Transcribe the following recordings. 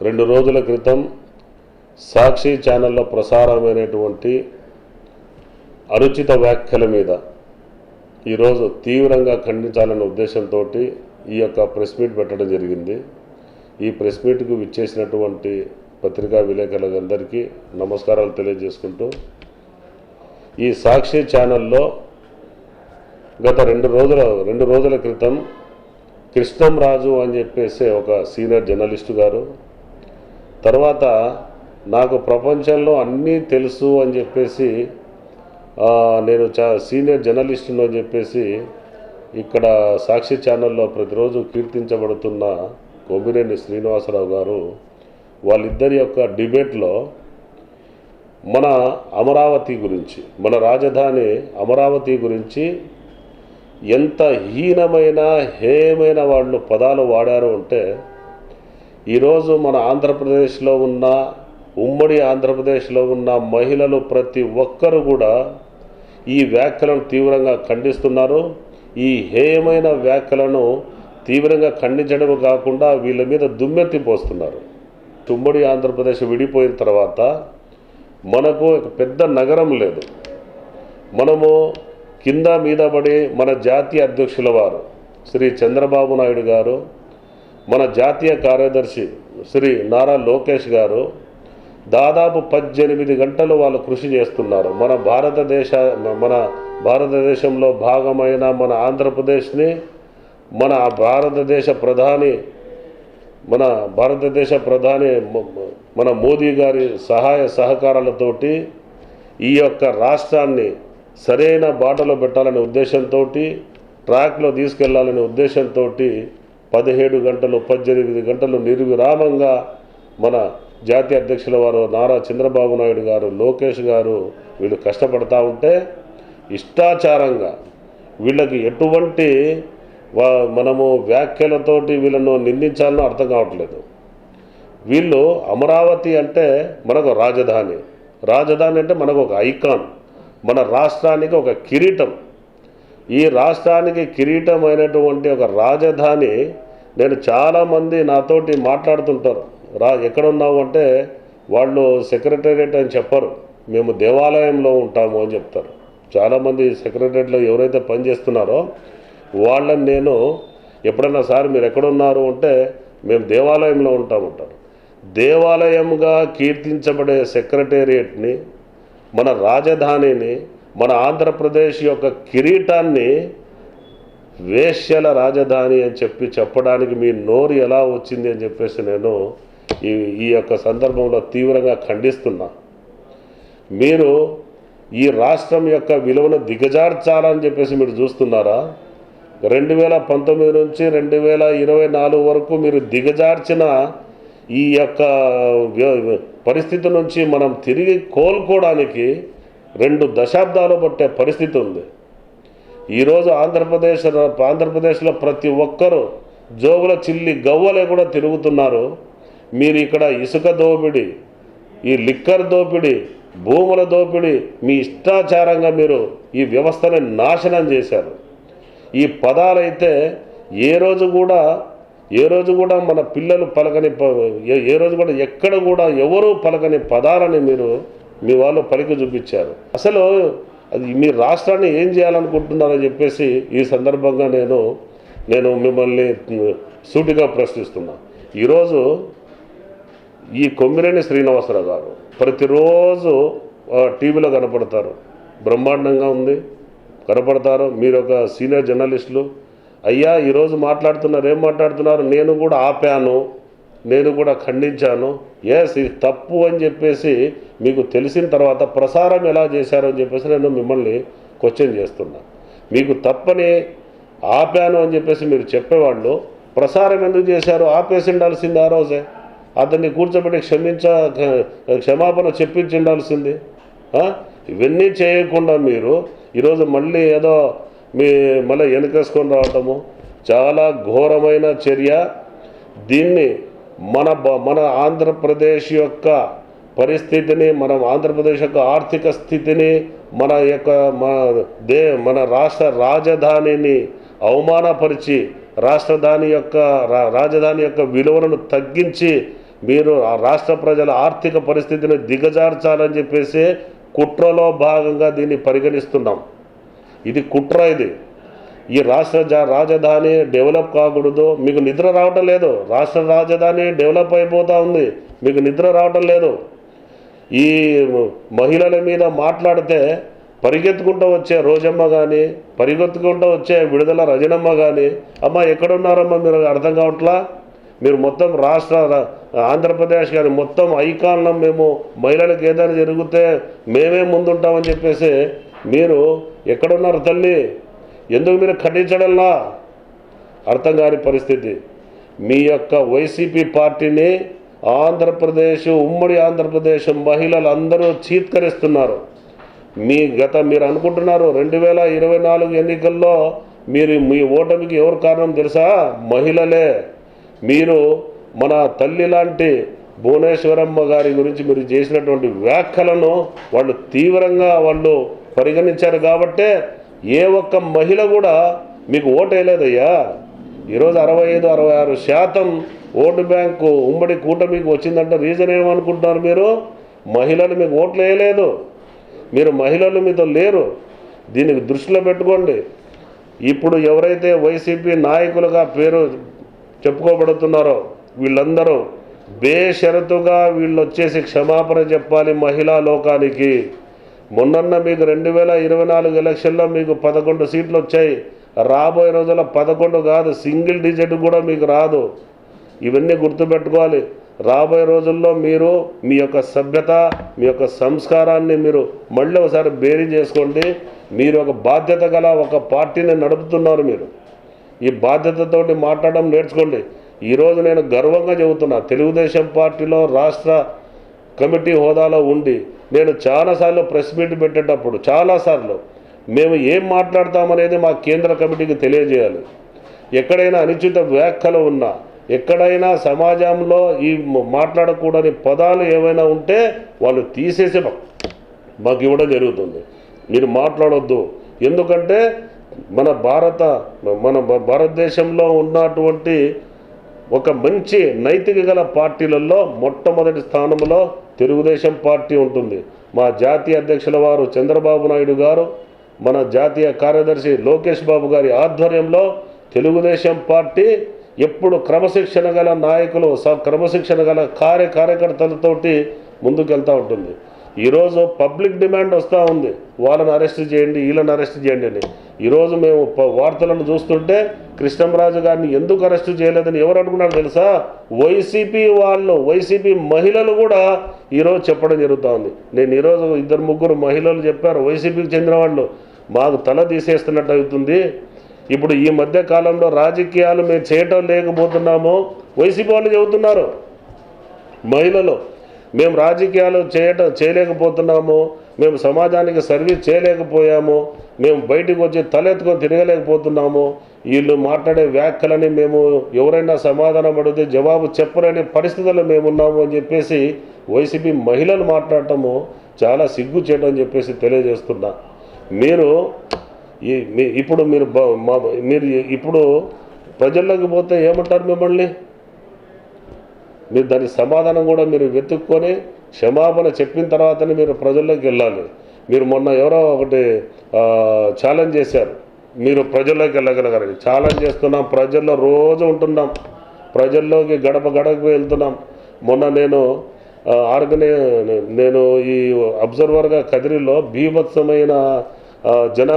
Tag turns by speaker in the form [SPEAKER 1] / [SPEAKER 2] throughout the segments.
[SPEAKER 1] రెండు రోజుల క్రితం సాక్షి ఛానల్లో ప్రసారమైనటువంటి అనుచిత వ్యాఖ్యల మీద ఈరోజు తీవ్రంగా ఖండించాలనే ఉద్దేశంతో ఈ యొక్క ప్రెస్ మీట్ పెట్టడం జరిగింది. ఈ ప్రెస్ మీట్కు విచ్చేసినటువంటి పత్రికా విలేకరులందరికీ నమస్కారాలు తెలియజేసుకుంటూ ఈ సాక్షి ఛానల్లో గత రెండు రోజుల రెండు రోజుల క్రితం కృష్ణం రాజు అని చెప్పేసి ఒక సీనియర్ జర్నలిస్టు గారు తర్వాత నాకు ప్రపంచంలో అన్నీ తెలుసు అని చెప్పేసి నేను చా సీనియర్ జర్నలిస్టును అని చెప్పేసి ఇక్కడ సాక్షి ఛానల్లో ప్రతిరోజు కీర్తించబడుతున్న కొమ్మినేని శ్రీనివాసరావు గారు వాళ్ళిద్దరి యొక్క డిబేట్లో మన అమరావతి గురించి మన రాజధాని అమరావతి గురించి ఎంత హీనమైన హేయమైన వాళ్ళు పదాలు వాడారు అంటే ఈరోజు మన ఆంధ్రప్రదేశ్లో ఉన్న ఉమ్మడి ఆంధ్రప్రదేశ్లో ఉన్న మహిళలు ప్రతి ఒక్కరు కూడా ఈ వ్యాఖ్యలను తీవ్రంగా ఖండిస్తున్నారు. ఈ హేయమైన వ్యాఖ్యలను తీవ్రంగా ఖండించడమే కాకుండా వీళ్ళ మీద దుమ్మెత్తి పోస్తున్నారు. ఉమ్మడి ఆంధ్రప్రదేశ్ విడిపోయిన తర్వాత మనకు పెద్ద నగరం లేదు. మనము కింద మీద పడి మన జాతీయ అధ్యక్షుల వారు శ్రీ చంద్రబాబు నాయుడు గారు మన జాతీయ కార్యదర్శి శ్రీ నారా లోకేష్ గారు దాదాపు పద్దెనిమిది గంటలు వాళ్ళు కృషి చేస్తున్నారు. మన భారతదేశ మన భారతదేశంలో భాగమైన మన ఆంధ్రప్రదేశ్ని మన భారతదేశ ప్రధాని మన భారతదేశ ప్రధాని మన మోదీ గారి సహాయ సహకారాలతోటి ఈ యొక్క రాష్ట్రాన్ని సరైన బాటలో పెట్టాలనే ఉద్దేశంతో ట్రాక్లో తీసుకెళ్ళాలనే ఉద్దేశంతో పదిహేడు గంటలు పద్దెనిమిది గంటలు నిర్విరామంగా మన జాతీయ అధ్యక్షుల వారు నారా చంద్రబాబు నాయుడు గారు లోకేష్ గారు వీళ్ళు కష్టపడతా ఉంటే ఇష్టాచారంగా వీళ్ళకి ఎటువంటి మనము వ్యాఖ్యలతోటి వీళ్ళను నిందించాలనో అర్థం కావట్లేదు. వీళ్ళు అమరావతి అంటే మనకు రాజధాని. రాజధాని అంటే మనకు ఒక ఐకాన్. మన రాష్ట్రానికి ఒక కిరీటం. ఈ రాష్ట్రానికి కిరీటమైనటువంటి ఒక రాజధాని నేను చాలామంది నాతోటి మాట్లాడుతుంటారు. రా ఎక్కడున్నావు అంటే వాళ్ళు సెక్రటేరియట్ అని చెప్పరు. మేము దేవాలయంలో ఉంటాము అని చెప్తారు. చాలామంది సెక్రటేరియట్లో ఎవరైతే పనిచేస్తున్నారో వాళ్ళని నేను ఎప్పుడన్నా సార్ మీరు ఎక్కడున్నారు అంటే మేము దేవాలయంలో ఉంటామంటారు. దేవాలయంగా కీర్తించబడే సెక్రటేరియట్ని మన రాజధానిని మన ఆంధ్రప్రదేశ్ యొక్క కిరీటాన్ని వేశ్యల రాజధాని అని చెప్పి చెప్పడానికి మీ నోరు ఎలా వచ్చింది అని చెప్పేసి నేను ఈ ఈ యొక్క సందర్భంలో తీవ్రంగా ఖండిస్తున్నా. మీరు ఈ రాష్ట్రం యొక్క విలువను దిగజార్చాలని చెప్పేసి మీరు చూస్తున్నారా? రెండు వేల పంతొమ్మిది నుంచి రెండు వేల ఇరవై నాలుగు వరకు మీరు దిగజార్చిన ఈ యొక్క పరిస్థితి నుంచి మనం తిరిగి కోలుకోవడానికి రెండు దశాబ్దాలు పట్టే పరిస్థితి ఉంది. ఈరోజు ఆంధ్రప్రదేశ్ ఆంధ్రప్రదేశ్లో ప్రతి ఒక్కరూ జోగుల చిల్లి గవ్వలే కూడా తిరుగుతున్నారు. మీరు ఇక్కడ ఇసుక దోపిడి ఈ లిక్కర్ దోపిడీ భూముల దోపిడీ మీ ఇష్టాచారంగా మీరు ఈ వ్యవస్థని నాశనం చేశారు. ఈ పదాలైతే ఏ రోజు కూడా ఏ రోజు కూడా మన పిల్లలు పలకని ప- ఏ- ఏ రోజు కూడా ఎక్కడ కూడా ఎవరు పలకని పదాలని మీరు మీ వాళ్ళు పలికి చూపించారు. అసలు అది మీ రాష్ట్రాన్ని ఏం చేయాలనుకుంటున్నారని చెప్పేసి ఈ సందర్భంగా నేను నేను మిమ్మల్ని సూటిగా ప్రశ్నిస్తున్నా. ఈరోజు ఈ కొమ్మిరేణి శ్రీనివాసరావు గారు ప్రతిరోజు టీవీలో కనపడతారు. బ్రహ్మాండంగా ఉంది. కనపడతారు. మీరు ఒక సీనియర్ జర్నలిస్టులు. అయ్యా ఈరోజు మాట్లాడుతున్నారు ఏం మాట్లాడుతున్నారు? నేను కూడా ఆపాను. నేను కూడా ఖండించాను. ఎస్ ఇది తప్పు అని చెప్పేసి మీకు తెలిసిన తర్వాత ప్రసారం ఎలా చేశారు అని చెప్పేసి నేను మిమ్మల్ని క్వశ్చన్ చేస్తున్నా. మీకు తప్పని ఆపాను అని చెప్పేసి మీరు చెప్పేవాళ్ళు ప్రసారం ఎందుకు చేశారు? ఆపేసి ఉండాల్సింది ఆ రోజే. అతన్ని కూర్చోబెట్టి క్షమించ క్షమాపణ చెప్పించి ఉండాల్సింది ఇవన్నీ చేయకుండా మీరు ఈరోజు మళ్ళీ ఏదో మీ మళ్ళీ వెనకేసుకొని రావటము చాలా ఘోరమైన చర్య. దీన్ని మన బ- మన ఆంధ్రప్రదేశ్ యొక్క పరిస్థితిని మన ఆంధ్రప్రదేశ్ యొక్క ఆర్థిక స్థితిని మన యొక్క మన దే మన రాష్ట్ర రాజధానిని అవమానపరిచి రాష్ట్రధాని యొక్క రా- రాజధాని యొక్క విలువలను తగ్గించి మీరు ఆ రాష్ట్ర ప్రజల ఆర్థిక పరిస్థితిని దిగజార్చాలని చెప్పేసి కుట్రలో భాగంగా దీన్ని పరిగణిస్తున్నాం. ఇది కుట్ర ఇది. ఈ రాష్ట్ర రాజధాని డెవలప్ కాకూడదు. మీకు నిద్ర రావటం లేదు. రాష్ట్ర రాజధాని డెవలప్ అయిపోతూ ఉంది. మీకు నిద్ర రావటం లేదు. ఈ మహిళల మీద మాట్లాడితే పరిగెత్తుకుంటూ వచ్చే రోజమ్మ కానీ పరిగెత్తుకుంటూ వచ్చే విడుదల రజనమ్మ కానీ అమ్మ ఎక్కడున్నారమ్మా మీరు అర్థం కావట్లా? మీరు మొత్తం రాష్ట్ర ఆంధ్రప్రదేశ్ కానీ మొత్తం ఐకాన్లో మేము మహిళలకు ఏదైనా జరిగితే మేమే ముందుంటామని చెప్పేసి మీరు ఎక్కడున్నారు తల్లి? ఎందుకు మీరు ఖండించడంలా? అర్థం కాని పరిస్థితి. మీ యొక్క వైసీపీ పార్టీని ఆంధ్రప్రదేశ్ ఉమ్మడి ఆంధ్రప్రదేశ్ మహిళలందరూ చీత్కరిస్తున్నారు. మీ గత మీరు అనుకుంటున్నారు రెండు వేల ఇరవై నాలుగు ఎన్నికల్లో మీరు మీ ఓటమికి ఎవరు కారణం తెలుసా? మహిళలే. మీరు మన తల్లి లాంటి భువనేశ్వరమ్మ గారి గురించి మీరు చేసినటువంటి వ్యాఖ్యలను వాళ్ళు తీవ్రంగా వాళ్ళు పరిగణించారు కాబట్టే ఏ ఒక్క మహిళ కూడా మీకు ఓటు వేయలేదయ్యా. ఈరోజు అరవై ఐదు అరవై ఆరు శాతం ఓటు బ్యాంకు ఉమ్మడి కూటమికి వచ్చిందంటే రీజన్ ఏమనుకుంటున్నారు మీరు? మహిళలు మీకు ఓట్లు వేయలేదు. మీరు మహిళలు మీతో లేరు. దీనికి దృష్టిలో పెట్టుకోండి. ఇప్పుడు ఎవరైతే వైసీపీ నాయకులుగా పేరు చెప్పుకోబడుతున్నారో వీళ్ళందరూ బేషరతుగా వీళ్ళు వచ్చేసి క్షమాపణ చెప్పాలి మహిళా లోకానికి. మొన్నన్న మీకు రెండు వేల ఇరవై నాలుగు ఎలక్షన్లో మీకు పదకొండు సీట్లు వచ్చాయి. రాబోయే రోజుల్లో పదకొండు కాదు సింగిల్ డిజిట్ కూడా మీకు రాదు. ఇవన్నీ గుర్తుపెట్టుకోవాలి. రాబోయే రోజుల్లో మీరు మీ యొక్క సభ్యత మీ యొక్క సంస్కారాన్ని మీరు మళ్ళీ ఒకసారి బేరీ చేసుకోండి. మీరు ఒక బాధ్యత గల ఒక పార్టీని నడుపుతున్నారు మీరు. ఈ బాధ్యతతోటి మాట్లాడడం నేర్చుకోండి. ఈరోజు నేను గర్వంగా చెబుతున్నా తెలుగుదేశం పార్టీలో రాష్ట్ర కమిటీ హోదాలో ఉండి నేను చాలాసార్లు ప్రెస్ మీట్ పెట్టేటప్పుడు చాలాసార్లు మేము ఏం మాట్లాడతామనేది మా కేంద్ర కమిటీకి తెలియజేయాలి. ఎక్కడైనా అనుచిత వ్యాఖ్యలు ఉన్నా ఎక్కడైనా సమాజంలో ఈ మాట్లాడకూడని పదాలు ఏమైనా ఉంటే వాళ్ళు తీసేసి మాకు ఇవ్వడం జరుగుతుంది. మీరు మాట్లాడొద్దు. ఎందుకంటే మన భారత మన భ- భారతదేశంలో ఉన్నటువంటి ఒక మంచి నైతిక గల పార్టీలలో మొట్టమొదటి స్థానంలో తెలుగుదేశం పార్టీ ఉంటుంది. మా జాతీయ అధ్యక్షుల వారు చంద్రబాబు నాయుడు గారు మన జాతీయ కార్యదర్శి లోకేష్ బాబు గారి ఆధ్వర్యంలో తెలుగుదేశం పార్టీ ఎప్పుడు క్రమశిక్షణ గల నాయకులు క్రమశిక్షణ గల కార్య కార్యకర్తలతోటి ముందుకెళ్తూ ఉంటుంది. ఈరోజు పబ్లిక్ డిమాండ్ వస్తూ ఉంది. వాళ్ళని అరెస్ట్ చేయండి వీళ్ళని అరెస్ట్ చేయండి అని. ఈరోజు మేము వార్తలను చూస్తుంటే కృష్ణంరాజు గారిని ఎందుకు అరెస్ట్ చేయలేదని ఎవరు అనుకున్నారు తెలుసా? వైసీపీ వాళ్ళు వైసీపీ మహిళలు కూడా ఈరోజు చెప్పడం జరుగుతూ ఉంది. నేను ఈరోజు ఇద్దరు ముగ్గురు మహిళలు చెప్పారు వైసీపీకి చెందిన వాళ్ళు మాకు తల తీసేస్తున్నట్టు అవుతుంది. ఇప్పుడు ఈ మధ్య కాలంలో రాజకీయాలు మేము చేయటం లేకపోతున్నాము వైసీపీ వాళ్ళు చెబుతున్నారు. మహిళలు మేము రాజకీయాలు చేయటం చేయలేకపోతున్నాము మేము సమాజానికి సర్వీస్ చేయలేకపోయాము మేము బయటకు వచ్చి తలెత్తుకొని తిరగలేకపోతున్నాము. వీళ్ళు మాట్లాడే వ్యాఖ్యలని మేము ఎవరైనా సమాధానం అడిగితే జవాబు చెప్పలేని పరిస్థితుల్లో మేమున్నాము అని చెప్పేసి వైసీపీ మహిళలు మాట్లాడటము చాలా సిగ్గు చేయడం అని చెప్పేసి తెలియజేస్తున్నా. మీరు ఈ మీ- ఇప్పుడు మీరు మీరు ఇప్పుడు ప్రజల్లోకి పోతే ఏమంటారు మిమ్మల్ని? మీరు దానికి సమాధానం కూడా మీరు వెతుక్కొని క్షమాపణ చెప్పిన తర్వాతనే మీరు ప్రజల్లోకి వెళ్ళాలి. మీరు మొన్న ఎవరో ఒకటి ఛాలెంజ్ చేశారు. మీరు ప్రజల్లోకి వెళ్ళగలగాలి. ఛాలెంజ్ చేస్తున్నాం. ప్రజల్లో రోజు ఉంటున్నాం. ప్రజల్లోకి గడప గడపకు వెళ్తున్నాం. మొన్న నేను ఆర్గనే నేను ఈ అబ్జర్వర్గా కదిరిలో బీభత్సమైన జన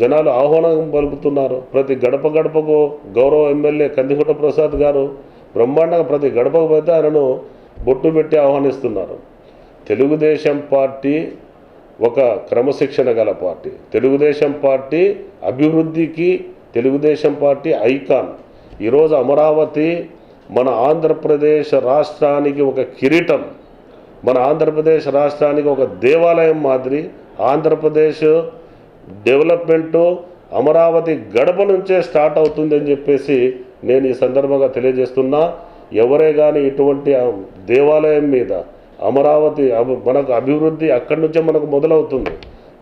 [SPEAKER 1] జనాలు ఆహ్వానం పలుకుతున్నారు. ప్రతి గడప గడపకు గౌరవ ఎమ్మెల్యే కందికొట్ట ప్రసాద్ గారు బ్రహ్మాండంగా ప్రతి గడపకు పోతే ఆయనను బొట్టు పెట్టి ఆహ్వానిస్తున్నారు. తెలుగుదేశం పార్టీ ఒక క్రమశిక్షణ గల పార్టీ. తెలుగుదేశం పార్టీ అభివృద్ధికి తెలుగుదేశం పార్టీ ఐకాన్. ఈరోజు అమరావతి మన ఆంధ్రప్రదేశ్ రాష్ట్రానికి ఒక కిరీటం. మన ఆంధ్రప్రదేశ్ రాష్ట్రానికి ఒక దేవాలయం మాదిరి. ఆంధ్రప్రదేశ్ డెవలప్మెంటు అమరావతి గడప నుంచే స్టార్ట్ అవుతుందని చెప్పేసి నేను ఈ సందర్భంగా తెలియజేస్తున్నా ఎవరే కానీ ఇటువంటి దేవాలయం మీద అమరావతి అభి- మనకు అభివృద్ధి అక్కడి నుంచే మనకు మొదలవుతుంది.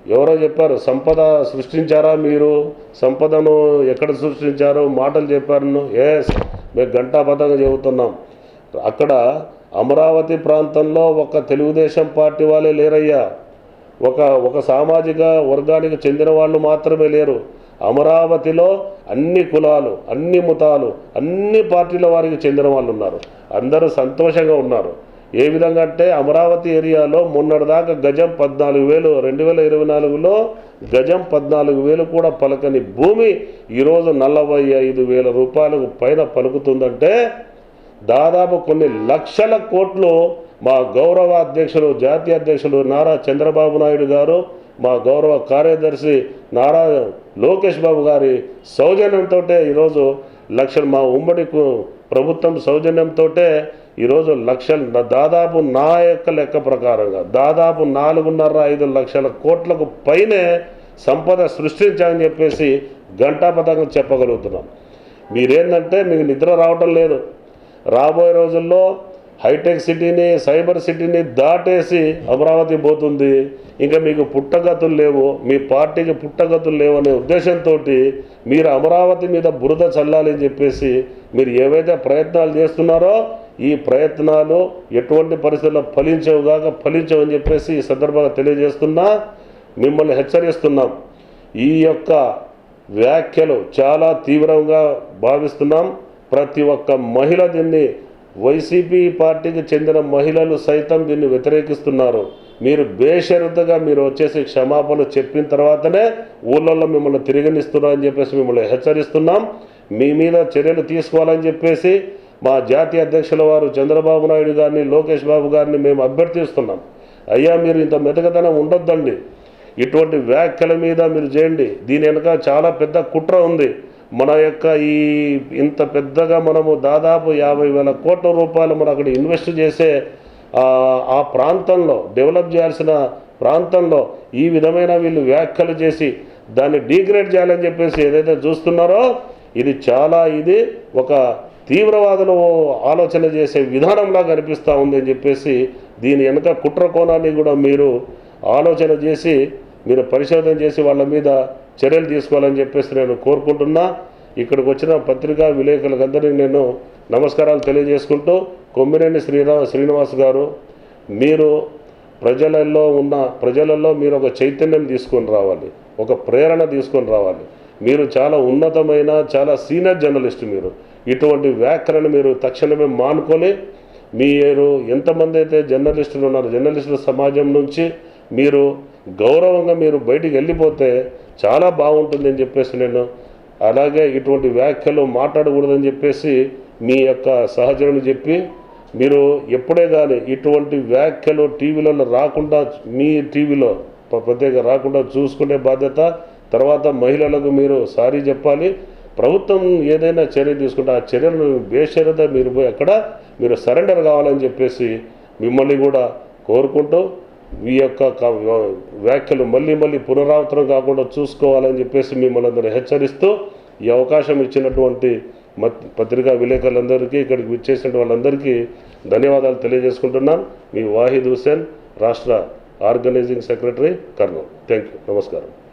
[SPEAKER 1] ఎవరో చెప్పారు సంపద సృష్టించారా మీరు? సంపదను ఎక్కడ సృష్టించారు? మాటలు చెప్పారు ఎస్ మేము గంటాబద్ధంగా చెబుతున్నాం. అక్కడ అమరావతి ప్రాంతంలో ఒక తెలుగుదేశం పార్టీ వాళ్ళే లేరయ్యా. ఒక ఒక సామాజిక వర్గానికి చెందిన వాళ్ళు మాత్రమే లేరు. అమరావతిలో అన్ని కులాలు అన్ని ముతాలు అన్ని పార్టీల వారికి చెందిన వాళ్ళు ఉన్నారు. అందరూ సంతోషంగా ఉన్నారు. ఏ విధంగా అంటే అమరావతి ఏరియాలో మొన్నటిదాకా గజం పద్నాలుగు వేలు రెండు వేల ఇరవై నాలుగులో గజం పద్నాలుగు వేలు కూడా పలకని భూమి ఈరోజు నలభై ఐదు వేల రూపాయలకు పైన పలుకుతుందంటే దాదాపు కొన్ని లక్షల కోట్లు మా గౌరవ అధ్యక్షులు జాతీయ అధ్యక్షులు నారా చంద్రబాబు నాయుడు గారు మా గౌరవ కార్యదర్శి నారా లోకేష్ బాబు గారి సౌజన్యంతో ఈరోజు లక్షలు మా ఉమ్మడి ప్రభుత్వం సౌజన్యంతో ఈరోజు లక్షలు దాదాపు నా యొక్క లెక్క ప్రకారంగా దాదాపు నాలుగున్నర ఐదు లక్షల కోట్లకు పైనే సంపద సృష్టించామని చెప్పేసి ఘంటాపథకం చెప్పగలుగుతున్నాం. మీరేంటంటే మీకు నిద్ర రావటం లేదు. రాబోయే రోజుల్లో హైటెక్ సిటీని సైబర్ సిటీని దాటేసి అమరావతి పోతుంది. ఇంకా మీకు పుట్టగతులు లేవు మీ పార్టీకి పుట్టగతులు లేవు అనే ఉద్దేశంతో మీరు అమరావతి మీద బురద చల్లాలి అని చెప్పేసి మీరు ఏవైతే ప్రయత్నాలు చేస్తున్నారో ఈ ప్రయత్నాలు ఎటువంటి పరిస్థితుల్లో ఫలించవుగాక ఫలించవని చెప్పేసి ఈ సందర్భంగా తెలియజేస్తున్నా మిమ్మల్ని హెచ్చరిస్తున్నాం. ఈ యొక్క వ్యాఖ్యలు చాలా తీవ్రంగా భావిస్తున్నాం. ప్రతి ఒక్క మహిళ దీన్ని వైసీపీ పార్టీకి చెందిన మహిళలు సైతం దీన్ని వ్యతిరేకిస్తున్నారు. మీరు బేషరతుగా మీరు వచ్చేసి క్షమాపణ చెప్పిన తర్వాతనే ఊళ్ళల్లో మిమ్మల్ని తిరిగినిస్తున్నారని చెప్పేసి మిమ్మల్ని హెచ్చరిస్తున్నాం. మీ మీద చర్యలు తీసుకోవాలని చెప్పేసి మా జాతీయ అధ్యక్షుల వారు చంద్రబాబు నాయుడు గారిని లోకేష్ బాబు గారిని మేము అభ్యర్థిస్తున్నాం. అయ్యా మీరు ఇంత మెతకదనం ఉండొద్దండి. ఇటువంటి వ్యాఖ్యల మీద మీరు చేయండి. దీని వెనక చాలా పెద్ద కుట్ర ఉంది. మన యొక్క ఈ ఇంత పెద్దగా మనము దాదాపు యాభై వేల కోట్ల రూపాయలు మనం అక్కడ ఇన్వెస్ట్ చేసే ఆ, ప్రాంతంలో డెవలప్ చేయాల్సిన ప్రాంతంలో ఈ విధమైన వీళ్ళు వ్యాఖ్యలు చేసి దాన్ని డీగ్రేడ్ చేయాలని చెప్పేసి ఏదైతే చూస్తున్నారో ఇది చాలా ఇది ఒక తీవ్రవాదులు ఆలోచన చేసే విధానంలా కనిపిస్తూ ఉందని చెప్పేసి దీని వెనక కుట్ర కోణాన్ని కూడా మీరు ఆలోచన చేసి మీరు పరిశోధన చేసి వాళ్ళ మీద చర్యలు తీసుకోవాలని చెప్పేసి నేను కోరుకుంటున్నా. ఇక్కడికి వచ్చిన పత్రికా విలేకరులందరికీ నేను నమస్కారాలు తెలియజేసుకుంటూ కొమ్మినేని శ్రీరా శ్రీనివాస్ గారు మీరు ప్రజలలో ఉన్న ప్రజలలో మీరు ఒక చైతన్యం తీసుకొని రావాలి ఒక ప్రేరణ తీసుకొని రావాలి. మీరు చాలా ఉన్నతమైన చాలా సీనియర్ జర్నలిస్ట్ మీరు. ఇటువంటి వ్యాఖ్యలను మీరు తక్షణమే మానుకొని మీరు ఎంతమంది అయితే జర్నలిస్టులు ఉన్నారు జర్నలిస్టుల సమాజం నుంచి మీరు గౌరవంగా మీరు బయటికి వెళ్ళిపోతే చాలా బాగుంటుంది అని చెప్పేసి నేను అలాగే ఇటువంటి వ్యాఖ్యలు మాట్లాడకూడదని చెప్పేసి మీ యొక్క సహచరులు చెప్పి మీరు ఎప్పుడే కానీ ఇటువంటి వ్యాఖ్యలు టీవీలలో రాకుండా మీ టీవీలో ప్రత్యేక రాకుండా చూసుకునే బాధ్యత తర్వాత మహిళలకు మీరు సారీ చెప్పాలి. ప్రభుత్వం ఏదైనా చర్య తీసుకుంటే ఆ చర్యలను బేషరత మీరు పోయి అక్కడ మీరు సరెండర్ కావాలని చెప్పేసి మిమ్మల్ని కూడా కోరుకుంటూ మీ యొక్క వ్యాఖ్యలు మళ్ళీ మళ్ళీ పునరావృతం కాకుండా చూసుకోవాలని చెప్పేసి మిమ్మల్ని అందరూ హెచ్చరిస్తూ ఈ అవకాశం ఇచ్చినటువంటి మత్ పత్రికా విలేకరులందరికీ ఇక్కడికి విచ్చేసిన వాళ్ళందరికీ ధన్యవాదాలు తెలియజేసుకుంటున్నాను మీ వాహిద్ హుసేన్ రాష్ట్ర organising secretary Kurnool. Thank you నమస్కారం.